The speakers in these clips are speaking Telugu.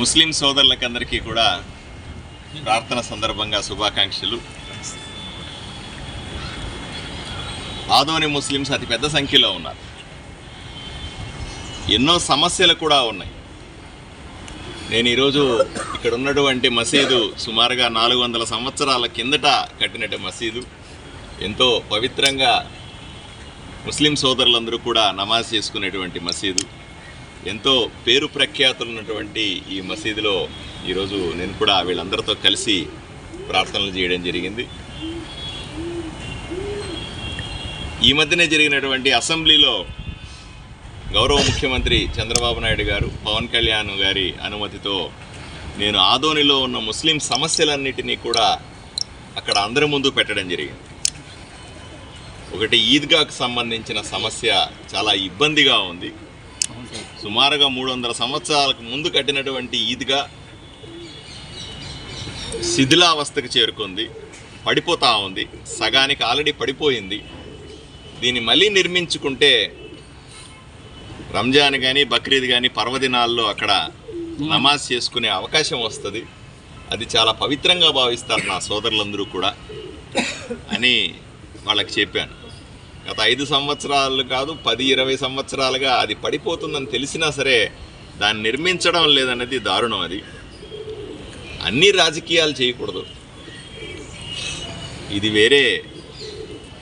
ముస్లిం సోదరులకందరికీ కూడా ప్రార్థన సందర్భంగా శుభాకాంక్షలు. ఆదోని ముస్లిమ్స్ అతి పెద్ద సంఖ్యలో ఉన్నారు. ఎన్నో సమస్యలు కూడా ఉన్నాయి. నేను ఈరోజు ఇక్కడ ఉన్నటువంటి మసీదు సుమారుగా నాలుగు వందల సంవత్సరాల కిందట కట్టినట్టు మసీదు. ఎంతో పవిత్రంగా ముస్లిం సోదరులందరూ కూడా నమాజ్ చేసుకునేటువంటి మసీదు. ఎంతో పేరు ప్రఖ్యాతులు ఉన్నటువంటి ఈ మసీదులో ఈరోజు నేను కూడా వీళ్ళందరితో కలిసి ప్రార్థనలు చేయడం జరిగింది. ఈ మధ్యనే జరిగినటువంటి అసెంబ్లీలో గౌరవ ముఖ్యమంత్రి చంద్రబాబు నాయుడు గారు పవన్ కళ్యాణ్ గారి అనుమతితో నేను ఆదోనిలో ఉన్న ముస్లిం సమస్యలన్నిటినీ కూడా అక్కడ అందరి ముందు పెట్టడం జరిగింది. ఒకటి ఈద్గాకు సంబంధించిన సమస్య చాలా ఇబ్బందిగా ఉంది. సుమారుగా మూడు వందల సంవత్సరాలకు ముందు కట్టినటువంటి ఈద్గా శిథిలావస్థకు చేరుకుంది. పడిపోతా ఉంది. సగానికి ఆల్రెడీ పడిపోయింది. దీన్ని మళ్ళీ నిర్మించుకుంటే రంజాన్ కానీ బక్రీద్ కానీ పర్వదినాల్లో అక్కడ నమాజ్ చేసుకునే అవకాశం వస్తుంది. అది చాలా పవిత్రంగా భావిస్తారు నా సోదరులందరూ కూడా అని వాళ్ళకి చెప్పాను. గత ఐదు సంవత్సరాలు కాదు పది ఇరవై సంవత్సరాలుగా అది పడిపోతుందని తెలిసినా సరే దాన్ని నిర్మించడం లేదనేది దారుణం అది. అన్ని రాజకీయాలు చేయకూడదు. ఇది వేరే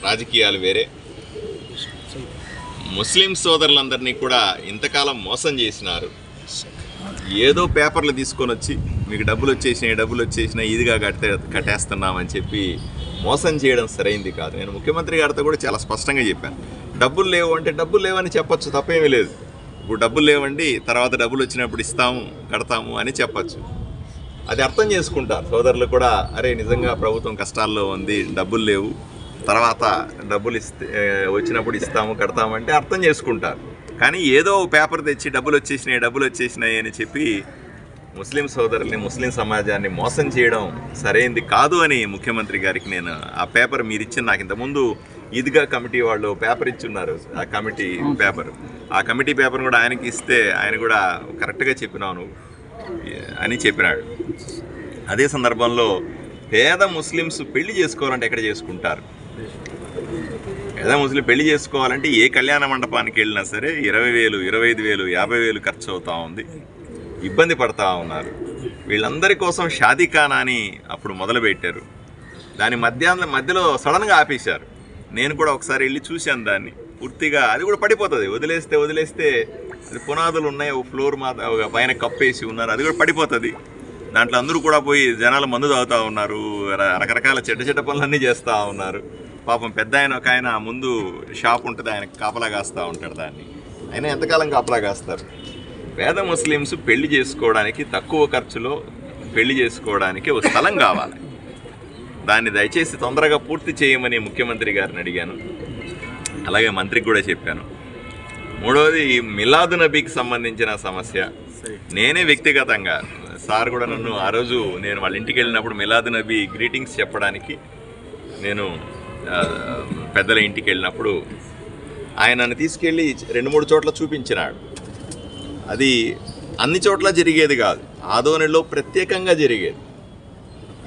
రాజకీయాలు వేరే. ముస్లిం సోదరులందరినీ కూడా ఇంతకాలం మోసం చేసినారు. ఏదో పేపర్లు తీసుకొని వచ్చి మీకు డబ్బులు వచ్చేసినాయి డబ్బులు వచ్చేసినాయి ఇదిగా కట్టే కట్టేస్తున్నామని చెప్పి మోసం చేయడం సరైంది కాదు. నేను ముఖ్యమంత్రి గారితో కూడా చాలా స్పష్టంగా చెప్పాను. డబ్బులు లేవు అంటే డబ్బులు లేవని చెప్పొచ్చు తప్పేమీ లేదు. ఇప్పుడు డబ్బులు లేవండి తర్వాత డబ్బులు వచ్చినప్పుడు ఇస్తాము కడతాము అని చెప్పొచ్చు. అది అర్థం చేసుకుంటారు. సోదరులు కూడా అరే నిజంగా ప్రభుత్వం కష్టాల్లో ఉంది డబ్బులు లేవు. తర్వాత డబ్బులు ఇస్తే వచ్చినప్పుడు ఇస్తాము కడతామంటే అర్థం చేసుకుంటారు. కానీ ఏదో ఒక పేపర్ తెచ్చి డబ్బులు వచ్చేసినాయి డబ్బులు వచ్చేసినాయి అని చెప్పి ముస్లిం సోదరుల్ని ముస్లిం సమాజాన్ని మోసం చేయడం సరైంది కాదు అని ముఖ్యమంత్రి గారికి నేను ఆ పేపర్ మీరు ఇచ్చిన నాకు ఇంతకుముందు ఈద్గా కమిటీ వాళ్ళు పేపర్ ఇచ్చున్నారు ఆ కమిటీ పేపర్. ఆ కమిటీ పేపర్ కూడా ఆయనకి ఇస్తే ఆయన కూడా కరెక్ట్గా చెప్పినావు నువ్వు అని చెప్పినాడు. అదే సందర్భంలో పేద ముస్లిమ్స్ పెళ్ళి చేసుకోవాలంటే ఎక్కడ చేసుకుంటారు? పేద ముస్లిం పెళ్ళి చేసుకోవాలంటే ఏ కళ్యాణ మండపానికి వెళ్ళినా సరే ఇరవై వేలు ఇరవై ఐదు వేలు యాభై వేలు ఖర్చు అవుతా ఉంది. ఇబ్బంది పడతా ఉన్నారు. వీళ్ళందరి కోసం షాదీఖానా అని అప్పుడు మొదలుపెట్టారు. దాని మధ్యాహ్నం మధ్యలో సడన్గా ఆపేశారు. నేను కూడా ఒకసారి వెళ్ళి చూశాను దాన్ని. పూర్తిగా అది కూడా పడిపోతుంది. వదిలేస్తే వదిలేస్తే అది పునాదులు ఉన్నాయి ఒక ఫ్లోర్ మా ఒక పైన కప్పేసి ఉన్నారు. అది కూడా పడిపోతుంది. దాంట్లో అందరూ కూడా పోయి జనాలు మందు తాగుతూ ఉన్నారు. రకరకాల చెడ్డ చెడ్డ పనులన్నీ చేస్తూ ఉన్నారు. పాపం పెద్ద ఆయన ఒక ఆయన ముందు షాప్ ఉంటుంది. ఆయన కాపలా కాస్తూ ఉంటాడు దాన్ని. ఆయన ఎంతకాలం కాపలా కాస్తారు? పేద ముస్లిమ్స్ పెళ్ళి చేసుకోవడానికి తక్కువ ఖర్చులో పెళ్ళి చేసుకోవడానికి ఒక స్థలం కావాలి. దాన్ని దయచేసి తొందరగా పూర్తి చేయమని ముఖ్యమంత్రి గారిని అడిగాను. అలాగే మంత్రికి కూడా చెప్పాను. మూడవది ఈ మిలాదు నబీకి సంబంధించిన సమస్య. నేనే వ్యక్తిగతంగా సార్ కూడా నన్ను ఆ రోజు నేను వాళ్ళ ఇంటికి వెళ్ళినప్పుడు మిలాదు నబీ గ్రీటింగ్స్ చెప్పడానికి నేను పెద్దల ఇంటికి వెళ్ళినప్పుడు ఆయన నన్ను తీసుకెళ్ళి రెండు మూడు చోట్ల చూపించినాడు. అది అన్ని చోట్ల జరిగేది కాదు. ఆదోనిలో ప్రత్యేకంగా జరిగేది.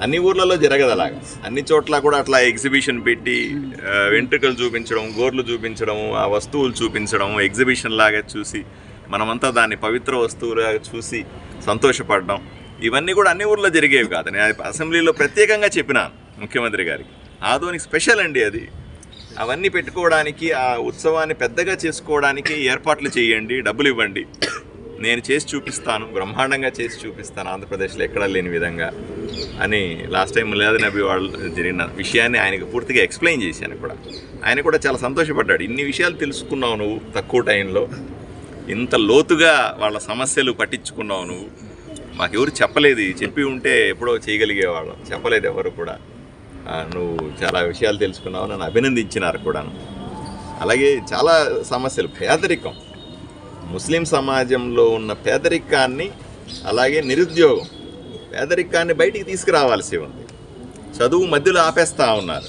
అన్ని ఊర్లలో జరగదు అలాగా. అన్ని చోట్ల కూడా అట్లా ఎగ్జిబిషన్ పెట్టి వెంట్రుకలు చూపించడం గోర్లు చూపించడం ఆ వస్తువులు చూపించడం ఎగ్జిబిషన్ లాగా చూసి మనమంతా దాన్ని పవిత్ర వస్తువులాగా చూసి సంతోషపడడం. ఇవన్నీ కూడా అన్ని ఊర్లో జరిగేవి కాదు. నేను అసెంబ్లీలో ప్రత్యేకంగా చెప్పినాను ముఖ్యమంత్రి గారికి. ఆదోనికి స్పెషల్ అండి అది. అవన్నీ పెట్టుకోవడానికి ఆ ఉత్సవాన్ని పెద్దగా చేసుకోవడానికి ఏర్పాట్లు చేయండి డబ్బులు ఇవ్వండి. నేను చేసి చూపిస్తాను బ్రహ్మాండంగా చేసి చూపిస్తాను ఆంధ్రప్రదేశ్లో ఎక్కడా లేని విధంగా అని లాస్ట్ టైం మిలాద్ నబీ వాళ్ళు జరిగిన విషయాన్ని ఆయనకు పూర్తిగా ఎక్స్ప్లెయిన్ చేశాను కూడా. ఆయన కూడా చాలా సంతోషపడ్డాడు. ఇన్ని విషయాలు తెలుసుకున్నావు నువ్వు తక్కువ టైంలో ఇంత లోతుగా వాళ్ళ సమస్యలు పట్టించుకున్నావు నువ్వు. మాకెవరు చెప్పలేదు. చెప్పి ఉంటే ఎప్పుడో చేయగలిగేవాళ్ళం. చెప్పలేదు ఎవరు కూడా. నువ్వు చాలా విషయాలు తెలుసుకున్నావు నన్ను అభినందించినారు కూడాను. అలాగే చాలా సమస్యలు పేదరికం. ముస్లిం సమాజంలో ఉన్న పేదరికాన్ని అలాగే నిరుద్యోగం పేదరికాన్ని బయటికి తీసుకురావాల్సి ఉంది. చదువు మధ్యలో ఆపేస్తూ ఉన్నారు.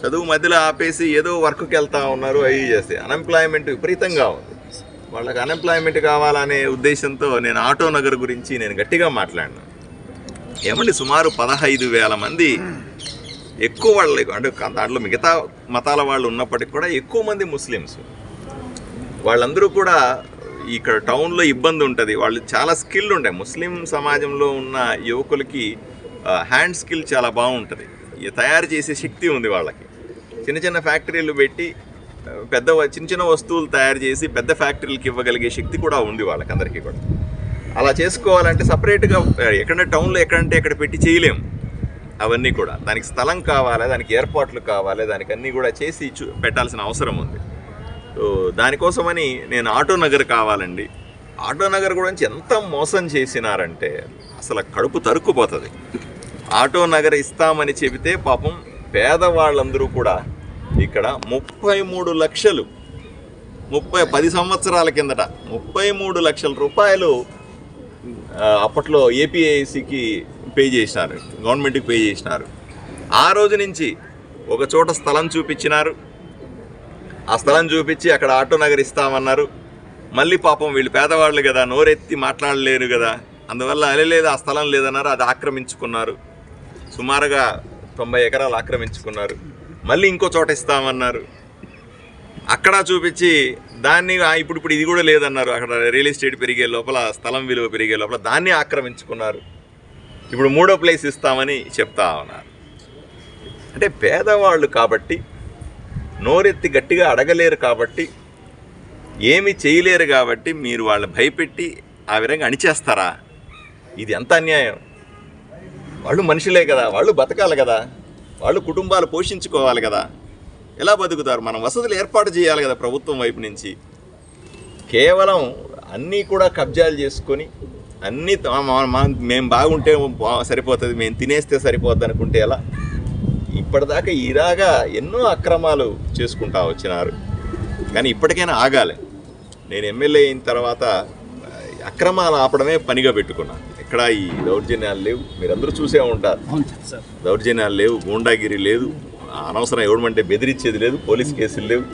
చదువు మధ్యలో ఆపేసి ఏదో వర్క్కి వెళ్తూ ఉన్నారు అవి చేస్తే. అన్ఎంప్లాయ్మెంట్ విపరీతంగా ఉంది. వాళ్ళకి అన్ఎంప్లాయ్మెంట్ కావాలనే ఉద్దేశంతో నేను ఆటో నగర్ గురించి నేను గట్టిగా మాట్లాడినా. ఏమండి సుమారు పదహైదు వేల మంది ఎక్కువ వాళ్ళు అంటే దాంట్లో మిగతా మతాల వాళ్ళు ఉన్నప్పటికీ కూడా ఎక్కువ మంది ముస్లిమ్స్. వాళ్ళందరూ కూడా ఇక్కడ టౌన్లో ఇబ్బంది ఉంటుంది. వాళ్ళు చాలా స్కిల్ ఉంటాయి. ముస్లిం సమాజంలో ఉన్న యువకులకి హ్యాండ్ స్కిల్ చాలా బాగుంటుంది. తయారు చేసే శక్తి ఉంది వాళ్ళకి. చిన్న చిన్న ఫ్యాక్టరీలు పెట్టి పెద్ద చిన్న చిన్న వస్తువులు తయారు చేసి పెద్ద ఫ్యాక్టరీలకు ఇవ్వగలిగే శక్తి కూడా ఉంది వాళ్ళకి అందరికీ కూడా. అలా చేసుకోవాలంటే సపరేట్గా ఎక్కడంటే టౌన్లో ఎక్కడంటే ఎక్కడ పెట్టి చేయలేము అవన్నీ కూడా. దానికి స్థలం కావాలి దానికి ఏర్పాట్లు కావాలి దానికి అన్నీ కూడా చేసి చూ పెట్టాల్సిన అవసరం ఉంది. దానికోసమని నేను ఆటో నగర్ కావాలండి. ఆటో నగర్ గురించి ఎంత మోసం చేసినారంటే అసలు కడుపు తరుక్కుపోతుంది. ఆటో నగర్ ఇస్తామని చెబితే పాపం పేదవాళ్ళందరూ కూడా ఇక్కడ ముప్పై మూడు లక్షలు ముప్పై పది సంవత్సరాల కిందట ముప్పై మూడు లక్షల రూపాయలు అప్పట్లో ఏపీఐసికి పే చేసినారు గవర్నమెంట్కి పే చేసినారు. ఆ రోజు నుంచి ఒక చోట స్థలం చూపించినారు. ఆ స్థలం చూపించి అక్కడ ఆటో నగర్ ఇస్తామన్నారు. మళ్ళీ పాపం వీళ్ళు పేదవాళ్ళు కదా నోరెత్తి మాట్లాడలేరు కదా. అందువల్ల అలే లేదు ఆ స్థలం లేదన్నారు అది ఆక్రమించుకున్నారు. సుమారుగా తొంభై ఎకరాలు ఆక్రమించుకున్నారు. మళ్ళీ ఇంకో చోట ఇస్తామన్నారు. అక్కడ చూపించి దాన్ని ఆ, ఇప్పుడు ఇప్పుడు ఇది కూడా లేదన్నారు. అక్కడ రియల్ ఎస్టేట్ పెరిగే లోపల స్థలం విలువ పెరిగే లోపల దాన్ని ఆక్రమించుకున్నారు. ఇప్పుడు మూడో ప్లేస్ ఇస్తామని చెప్తా ఉన్నారు. అంటే పేదవాళ్ళు కాబట్టి నోరెత్తి గట్టిగా అడగలేరు కాబట్టి ఏమి చేయలేరు కాబట్టి మీరు వాళ్ళని భయపెట్టి ఆ విధంగా అణిచేస్తారా? ఇది ఎంత అన్యాయం? వాళ్ళు మనుషులే కదా వాళ్ళు బతకాలి కదా వాళ్ళు కుటుంబాలు పోషించుకోవాలి కదా. ఎలా బతుకుతారు? మనం వసతులు ఏర్పాటు చేయాలి కదా ప్రభుత్వం వైపు నుంచి. కేవలం అన్నీ కూడా కబ్జాలు చేసుకొని అన్నీ మేము బాగుంటే బా- సరిపోతుంది మేము తినేస్తే సరిపోద్ది అనుకుంటే ఎలా? ఇప్పటిదాకా ఇలాగా ఎన్నో అక్రమాలు చేసుకుంటా వచ్చినారు. కానీ ఇప్పటికైనా ఆగాలి. నేను ఎమ్మెల్యే అయిన తర్వాత అక్రమాలు ఆపడమే పనిగా పెట్టుకున్నా. ఎక్కడ ఈ దౌర్జన్యాలు లేవు? మీరందరూ చూసే ఉంటారు. దౌర్జన్యాలు లేవు గూండాగిరి లేదు అనవసరం ఎవడమంటే బెదిరించేది లేదు పోలీస్ కేసులు లేవు.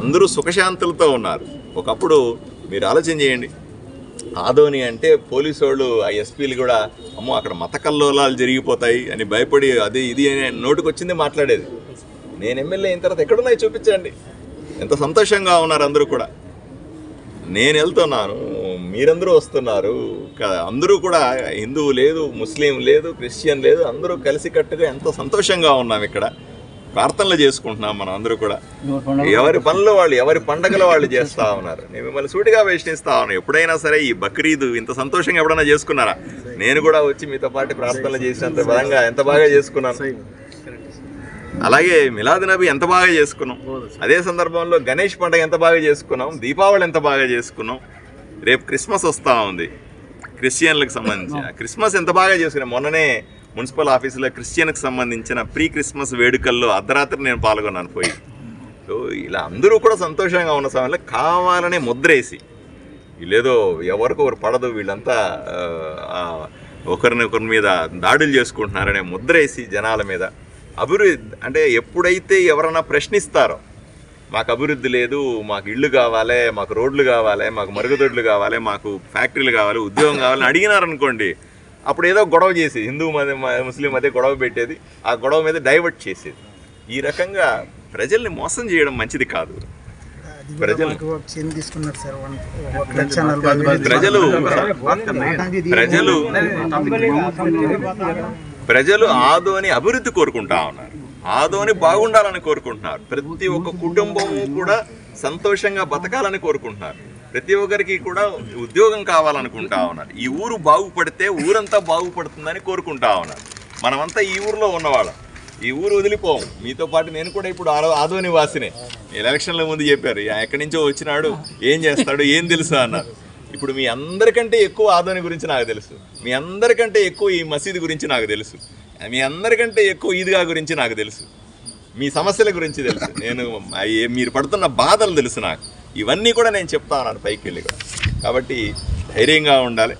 అందరూ సుఖశాంతులతో ఉన్నారు. ఒకప్పుడు మీరు ఆలోచన చేయండి. ఆదోని అంటే పోలీసు వాళ్ళు ఆ ఎస్పీలు కూడా అమ్మో అక్కడ మత కల్లోలాలు జరిగిపోతాయి అని భయపడి అది ఇది అని నోటికి మాట్లాడేది. నేను ఎమ్మెల్యే అయిన తర్వాత ఎక్కడున్నాయి చూపించండి. ఎంత సంతోషంగా ఉన్నారు అందరూ కూడా. నేను వెళ్తున్నాను మీరందరూ వస్తున్నారు. అందరూ కూడా హిందువు లేదు ముస్లిం లేదు క్రిస్టియన్ లేదు అందరూ కలిసికట్టుగా ఎంతో సంతోషంగా ఉన్నాం ఇక్కడ. ప్రార్థనలు చేసుకుంటున్నాం మనం అందరూ కూడా. ఎవరి పనులు వాళ్ళు ఎవరి పండగలు వాళ్ళు చేస్తా ఉన్నారు. నేను మిమ్మల్ని సూటిగా ప్రశ్నిస్తా ఉన్నాను ఎప్పుడైనా సరే ఈ బక్రీద్ ఇంత సంతోషంగా ఎప్పుడైనా చేసుకున్నారా? నేను కూడా వచ్చి మీతో పాటు ప్రార్థనలు చేసినంత బలంగా ఎంత బాగా చేసుకున్నాను. అలాగే మిలాద్ నబీ ఎంత బాగా చేసుకున్నాం. అదే సందర్భంలో గణేష్ పండుగ ఎంత బాగా చేసుకున్నాం. దీపావళి ఎంత బాగా చేసుకున్నాం. రేపు క్రిస్మస్ వస్తూ ఉంది. క్రిస్టియన్లకు సంబంధించి. క్రిస్మస్ ఎంత బాగా చేసుకున్నాం. మొన్ననే మున్సిపల్ ఆఫీసులో క్రిస్టియన్కి సంబంధించిన ప్రీ క్రిస్మస్ వేడుకల్లో అర్ధరాత్రి నేను పాల్గొన్నాను పోయి. సో ఇలా అందరూ కూడా సంతోషంగా ఉన్న సమయంలో కావాలనే ముద్రేసి లేదో ఎవరికి ఒకరు పడదు వీళ్ళంతా ఒకరినొకరి ఒకరిని ఒకరి మీద దాడులు చేసుకుంటున్నారనే ముద్రేసి జనాల మీద అభివృద్ధి అంటే ఎప్పుడైతే ఎవరైనా ప్రశ్నిస్తారో మాకు అభివృద్ధి లేదు మాకు ఇళ్ళు కావాలి మాకు రోడ్లు కావాలి మాకు మరుగుదొడ్లు కావాలి మాకు ఫ్యాక్టరీలు కావాలి ఉద్యోగం కావాలని అడిగినారనుకోండి అప్పుడు ఏదో గొడవ చేసి హిందూ మధ్య ముస్లిం మధ్య గొడవ పెట్టేది. ఆ గొడవ మీద డైవర్ట్ చేసేది. ఈ రకంగా ప్రజల్ని మోసం చేయడం మంచిది కాదు. ప్రజలు ప్రజలు ప్రజలు ప్రజలు ఆదోని అభివృద్ధి కోరుకుంటా ఉన్నారు. ఆదోని బాగుండాలని కోరుకుంటున్నారు. ప్రతి ఒక్క కుటుంబము కూడా సంతోషంగా బతకాలని కోరుకుంటున్నారు. ప్రతి ఒక్కరికి కూడా ఉద్యోగం కావాలనుకుంటా ఉన్నారు. ఈ ఊరు బాగుపడితే ఊరంతా బాగుపడుతుందని కోరుకుంటా ఉన్నారు. మనమంతా ఈ ఊరిలో ఉన్నవాళ్ళం. ఈ ఊరు వదిలిపోం మీతో పాటు నేను కూడా ఇప్పుడు ఆదో నివాసినే. వాసినే ఎలక్షన్ల ముందు చెప్పారు. ఎక్కడి నుంచో వచ్చినాడు? ఏం చేస్తాడు? ఏం తెలుసు? అన్నారు. ఇప్పుడు మీ అందరికంటే ఎక్కువ ఆదోని గురించి నాకు తెలుసు. మీ అందరికంటే ఎక్కువ ఈ మసీదు గురించి నాకు తెలుసు. మీ అందరికంటే ఎక్కువ ఈద్గా గురించి నాకు తెలుసు. మీ సమస్యల గురించి తెలుసు. నేను అయ్యే- మీరు పడుతున్న బాధలు తెలుసు నాకు. ఇవన్నీ కూడా నేను చెప్తా ఉన్నాను పైకి వెళ్ళి కూడా. కాబట్టి ధైర్యంగా ఉండాలి.